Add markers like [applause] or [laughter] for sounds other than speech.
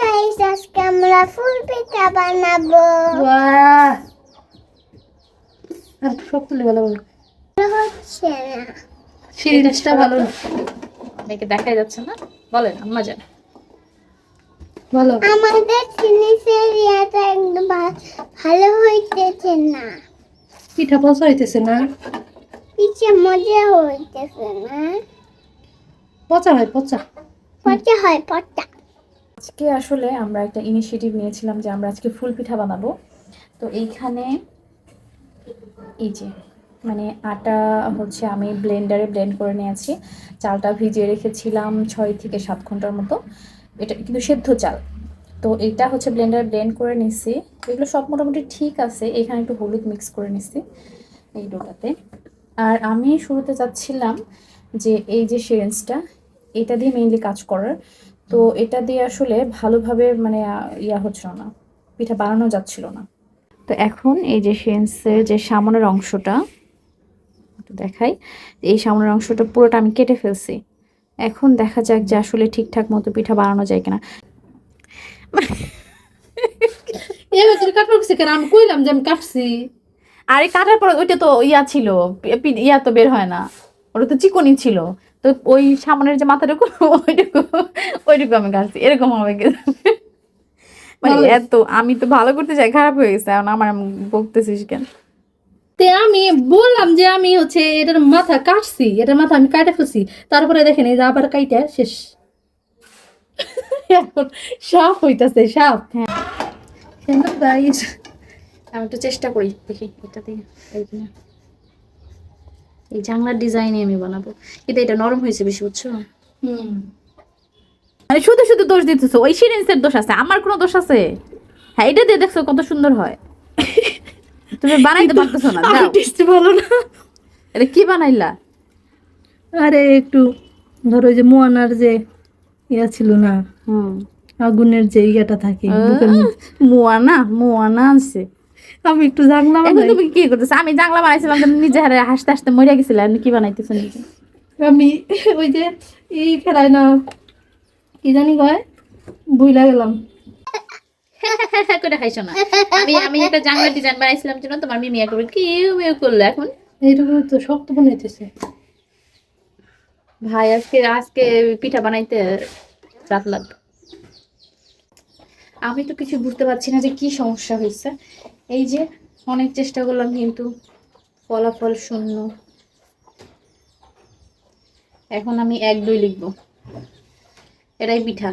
Guys আজকে আমরা ফুল পিঠা বানাবো বাহ আর সব ভালো হচ্ছে না। সিরিজটা ভালো না। মেয়েকে দেখাই যাচ্ছে না। বলেন আম্মা যান। ভালো। আমাদের জিনিসের ইয়াটা একদম ভালো হইতেছে না। পিঠা পচা হইতেছে না। পিঠে মজা হইতেছে না। পচা হয় পচা। পচা হয় পচা। আজকে আসলে আমরা একটা ইনিশিয়েটিভ নিয়েছিলাম যে আমরা আজকে ফুল পিঠা বানাবো। তো এইখানে এই যে মানে আটা হচ্ছে আমি ব্লেন্ডারে ব্লেন্ড করে নিয়েছি। চালটা ভিজিয়ে রেখেছিলাম ছয় থেকে সাত ঘণ্টার মতো। এটা কিন্তু সেদ্ধ চাল। তো এটা হচ্ছে ব্লেন্ডারে ব্লেন্ড করে নিচ্ছি এগুলো সব মোটামুটি ঠিক আছে। এখানে একটু হলুদ মিক্স করে নিচ্ছি এই ডোটাতে। আর আমি শুরুতে চাচ্ছিলাম যে এই যে সিরেঞ্জটা এটা দিয়ে মেইনলি কাজ করার। তো এটা দিয়ে আসলে ভালোভাবে মানে ইয়া হচ্ছিল না। পিঠা বানানো যাচ্ছিল না। তো এখন এই যে সেন্সের যে সামনের অংশটা দেখাই। এই সামনের অংশটা পুরোটা আমি কেটে ফেলছি। এখন দেখা যাক যে আসলে ঠিকঠাক মতো পিঠা বানানো যায় কিনা। আমি কইলাম যে আমি কাটছি। আর এই কাটার পর ওইটা তো ইয়া ছিল ইয়া তো বের হয় না। ওটা তো চিকনি ছিল। তো ওই সামনের যে মাথাটুকু ওইটুকু ওইটুকু আমি কাটছি এরকম হবে মানে এত আমি তো ভালো করতে চাই খারাপ হয়ে গেছে। এখন আমার বকতেছিস কেন? তে আমি বললাম যে আমি হচ্ছে এটার মাথা কাটছি এটার মাথা আমি কাটে ফেলছি। তারপরে দেখেন এই যে আবার কাইটা শেষ। এখন সাপ হইতাছে সাপ। হ্যাঁ। আমি একটু চেষ্টা করি দেখি এটা দিয়ে এই। এই ডিজাইনে আমি বানাবো। কিন্তু এটা নরম হয়েছে বেশি বুঝছ? হুম। মানে শুধু শুধু দোষ দিতেছো ওই সিরিঞ্জের দোষ আছে আমার কোনো দোষ আছে? হ্যাঁ এটা দিয়ে দেখছ কত সুন্দর হয়। তুমি বানাইতে পারতেছো না দাও টেস্ট ভালো না। এটা কি বানাইলা? আরে একটু ধরো ওই যে মোয়ানার যে ইয়া ছিল না হুম। আগুনের যে ইয়াটা থাকে। মুয়ানা মুয়ানা আছে আমি একটু জানলাম এখন তুমি কি করতেছো? আমি জাংলা বানাইছিলাম নিজে হারে হাসতে হাসতে মরিয়া গেছিলে আমি কি বানাইতেছো নিজে? আমি ওই যে এই না কি জানি কয় গেলাম। [laughs] করে খাইছো না। আমি আমি একটা ডিজাইন বানাইছিলাম জন্য তোমার মিমিয়া করবে। কি করল এখন? এইরকম তো শক্ত বানাইতেছে। ভাই আজকে আজকে পিঠা বানাইতে রাত লাগবে। আমি তো কিছু বুঝতে পারছি না যে কি সমস্যা হয়েছে। এই যে অনেক চেষ্টা করলাম কিন্তু ফলাফল শূন্য। এখন আমি এক দুই লিখব। এটাই পিঠা